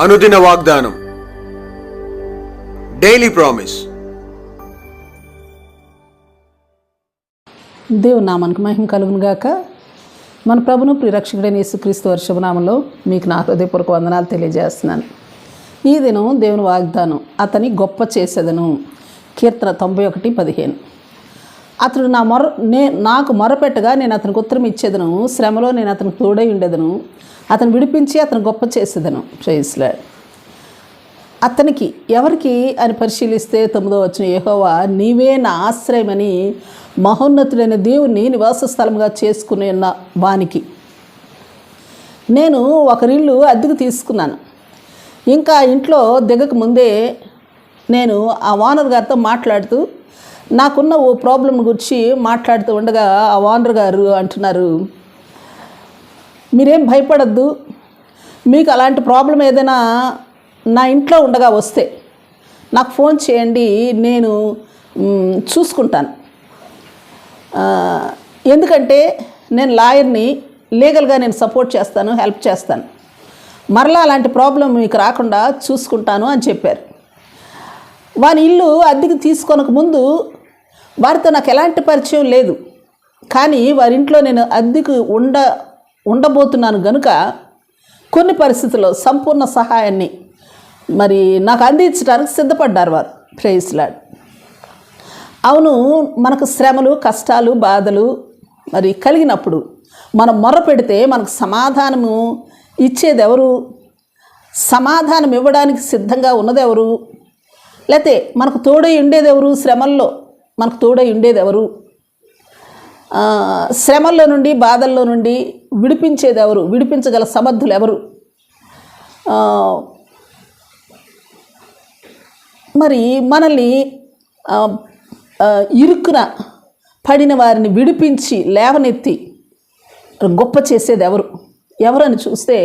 అనుదిన వాగ్దానం. Daily promise దేవుని నామానికి మహిమ కలుగును గాక. మన ప్రభును ప్రిరక్షకుడైన యేసుక్రీస్తు వర్షభనామంలో మీకు నా హృదయపూర్వక వందనాలు తెలియజేస్తున్నాను. ఈ దినం దేవుని వాగ్దానం అతని గొప్ప చేసేదను. కీర్తన తొంభై ఒకటి పదిహేను. అతడు నా మొర నే నాకు మొరపెట్టగా నేను అతనికి ఉత్తరం ఇచ్చేదను. శ్రమలో నేను అతనికి తోడై ఉండేదను. అతను విడిపించి అతను గొప్ప చేసేదను. ప్రేయస్లాడ్ అతనికి ఎవరికి అని పరిశీలిస్తే తొమ్మిదో వచ్చిన యెహోవా నీవే నా ఆశ్రయమని మహోన్నతుడైన దేవుణ్ణి నివాస స్థలంగా చేసుకునే ఉన్న వానికి. నేను ఒకరిల్లు అద్దెకు తీసుకున్నాను. ఇంకా ఇంట్లో దిగక ముందే నేను ఆ ఓనర్ గారితో మాట్లాడుతూ నాకున్న ఓ ప్రాబ్లం గురించి మాట్లాడుతూ ఉండగా ఆ ఓనర్ గారు అంటున్నారు మీరేం భయపడద్దు. మీకు అలాంటి ప్రాబ్లం ఏదైనా నా ఇంట్లో ఉండగా వస్తే నాకు ఫోన్ చేయండి నేను చూసుకుంటాను. ఎందుకంటే నేను లాయర్ని లీగల్గా నేను సపోర్ట్ చేస్తాను హెల్ప్ చేస్తాను. మరలా అలాంటి ప్రాబ్లం మీకు రాకుండా చూసుకుంటాను అని చెప్పారు. వాని ఇల్లు అద్దెకి తీసుకొనక ముందు వారితో నాకు ఎలాంటి పరిచయం లేదు. కానీ వారి ఇంట్లో నేను అద్దెకు ఉండ ఉండబోతున్నాను గనుక కొన్ని పరిస్థితుల్లో సంపూర్ణ సహాయాన్ని మరి నాకు అందించడానికి సిద్ధపడ్డారు వారు. ప్రేయిస్లాడ్ అవును మనకు శ్రమలు కష్టాలు బాధలు మరి కలిగినప్పుడు మనం మొర పెడితే మనకు సమాధానము ఇచ్చేది ఎవరు సమాధానం ఇవ్వడానికి సిద్ధంగా ఉన్నది ఎవరు లేతే మనకు తోడై ఉండేది ఎవరు శ్రమల్లో మనకు తోడై ఉండేది ఎవరు శ్రమల్లో నుండి బాధల్లో నుండి విడిపించేది ఎవరు? విడిపించగల సమర్థులు ఎవరు? మరి మనల్ని ఇరుకున ఇరుక్కున పడిన వారిని విడిపించి లేవనెత్తి గొప్ప చేసేది ఎవరు? ఎవరని చూస్తే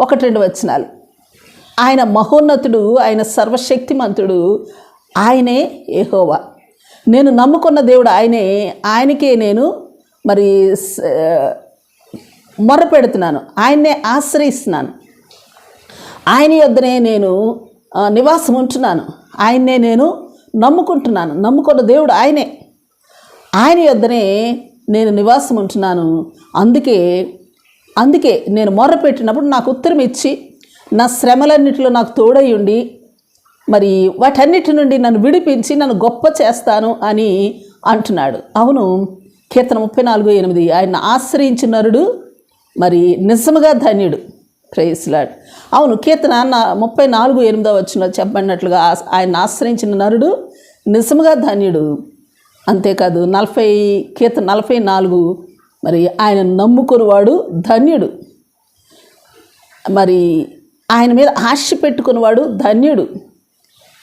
ఒకటి రెండు వచనాలు. ఆయన మహోన్నతుడు ఆయన సర్వశక్తిమంతుడు ఆయనే ఏహోవా నేను నమ్ముకున్న దేవుడు ఆయనే ఆయనకే నేను మరి మొరపెడుతున్నాను. పెడుతున్నాను ఆయన్నే ఆశ్రయిస్తున్నాను. ఆయన యొద్దనే నేను నివాసం ఉంటున్నాను. ఆయన్నే నేను నమ్ముకుంటున్నాను. నమ్ముకున్న దేవుడు ఆయనే. ఆయన యొద్దనే నేను నివాసం ఉంటున్నాను. అందుకే అందుకే నేను మొర్ర పెట్టినప్పుడు నాకు ఉత్తరం ఇచ్చి నా శ్రమలన్నిటిలో నాకు తోడై ఉండి మరి వాటన్నిటి నుండి నన్ను విడిపించి నన్ను గొప్ప చేస్తాను అని అంటున్నాడు. అవును కీర్తన ముప్పై నాలుగు ఎనిమిది. ఆయన ఆశ్రయించిన నరుడు మరి నిజముగా ధన్యుడు. ప్రేయస్లాడ్ అవును కీర్తన నా- ముప్పై నాలుగు ఎనిమిదో వచ్చిన చెప్పబడినట్లుగా ఆయన ఆశ్రయించిన నరుడు నిజముగా ధన్యుడు. అంతేకాదు నలభై కీర్తన నలభై నాలుగు మరి ఆయన నమ్ముకునివాడు ధన్యుడు. మరి ఆయన మీద ఆశ పెట్టుకున్నవాడు ధన్యుడు.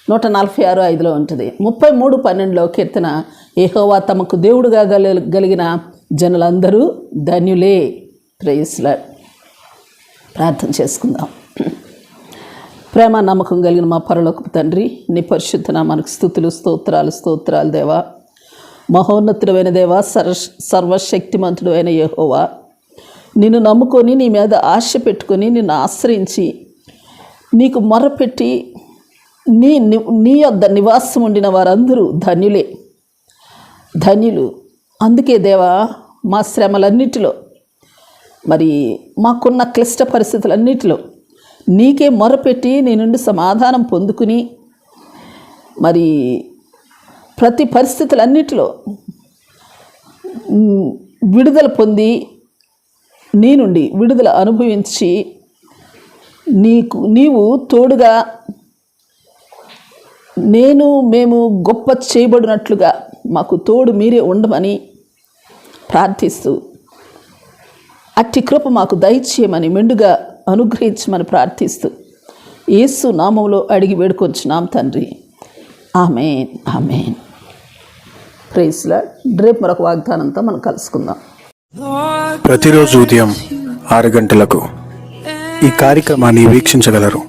నూట నలభై ఆరు ఐదులో ఉంటుంది. ముప్పై మూడు పన్నెండులో కీర్తన ఏహోవా తమకు దేవుడుగా గల గలిగిన జనులందరూ ధన్యులే. ప్రేయస్లా ప్రార్థన చేసుకుందాం. ప్రేమ నమ్మకం కలిగిన మా పరలోకపు తండ్రి నీ పరిశుద్ధన మనకు స్థుతులు స్తోత్రాలు స్తోత్రాలు దేవా. మహోన్నతుడైన దేవా సర్వ సర్వశక్తిమంతుడు అయిన యహోవా. నిన్ను నమ్ముకొని నీ మీద ఆశ పెట్టుకొని నిన్ను ఆశ్రయించి నీకు మొరపెట్టి నీ ని- నీ యొద్ద నివాసం ఉండిన వారందరూ ధన్యులే. ధన్యులు. అందుకే దేవా మా శ్రమలన్నిటిలో మరి మాకున్న క్లిష్ట పరిస్థితులన్నిటిలో నీకే మొరపెట్టి నీ నుండి సమాధానం పొందుకుని మరి ప్రతి పరిస్థితులన్నిటిలో విడుదల పొంది నీ నుండి విడుదల అనుభవించి నీకు నీవు తోడుగా నేను మేము గొప్ప చేయబడినట్లుగా మాకు తోడు మీరే ఉండమని ప్రార్థిస్తూ అట్టి కృప మాకు దయచేయమని మెండుగా అనుగ్రహించమని ప్రార్థిస్తూ యేసు నామంలో అడిగి వేడుకొంచున్నాం తండ్రి. Amen amen. ప్రేస్లా రేపు మరొక వాగ్దానంతో మనం కలుసుకుందాం. ప్రతిరోజు ఉదయం ఆరు గంటలకు ఈ కార్యక్రమాన్ని వీక్షించగలరు.